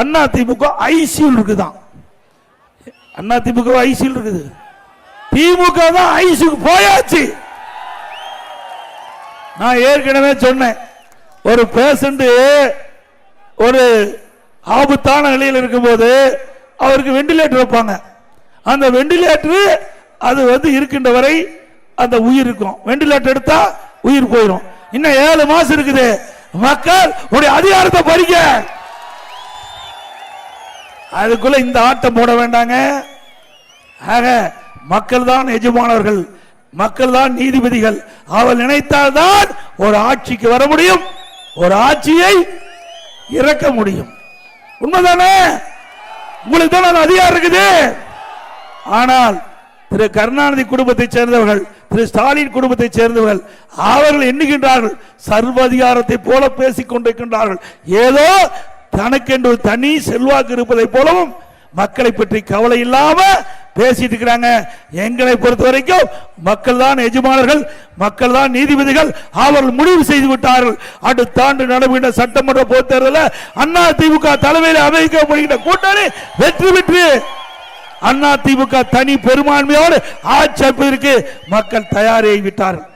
அண்ணா திமுக ஐசியூல் இருக்குதான். அண்ணா திமுக ஐசியூல் இருக்குது. திமுக தான் ஐசியூக்கு போயாச்சு. நான் ஏற்கனவே சொன்னேன். ஒரு பேஷண்ட் ஒரு ஆபத்தான நிலையில் இருக்கும்போது அவருக்கு வெண்டிலேட்டர் வைப்பாங்க. அந்த வெண்டிலேட்டர் அது வந்து இருக்கின்ற வரை அந்த உயிர் இருக்கும். வெண்டிலேட்டர் எடுத்தா உயிர் போயிடும் இன்னும் ஏழு மாசம் இருக்குது. மக்கள் உடைய அதிகாரத்தை பறிக்க அதுக்குள்ள இந்த ஆட்டம் போட வேண்டாங்க. ஆக மக்கள் தான் எஜமானவர்கள் மக்கள் தான் நீதிபதிகள். அவள் நினைத்தால் தான் ஒரு ஆட்சிக்கு வர முடியும் ஒரு ஆட்சியை இறக்க முடியும். உண்மைதானே? உங்களுக்கு தான் அதிகாரம் இருக்குது? ஆனால் திரு கருணாநிதி குடும்பத்தைச் சேர்ந்தவர்கள் திரு ஸ்டாலின் குடும்பத்தைச் சேர்ந்தவர்கள் அவர்கள் எண்ணுகின்றார்கள் சர்வ அதிகாரத்தை போல பேசிக் கொண்டிருக்கின்றார்கள். ஏதோ தனக்கென்று ஒரு தனி செல்வாக்கு இருப்பதை போலவும் மக்களை பற்றி கவலை இல்லாம பேசிட்டு இருக்கிறாங்க. எங்களை பொறுத்த வரைக்கும் மக்கள் தான் எஜமானர்கள் மக்கள் தான் நீதிபதிகள் அவர்கள் முடிவு செய்து விட்டார்கள். அடுத்த ஆண்டு நடைபெற்ற சட்டமன்ற பொதுத் தேர்தலில் அண்ணா திமுக தலைமையில் அமைக்கப்படுகின்ற கூட்டணி வெற்றி பெற்று அண்ணா திமுக தனி பெரும்பான்மையோடு ஆட்சி அமைப்பதற்கு மக்கள் தயாராகி விட்டார்கள்.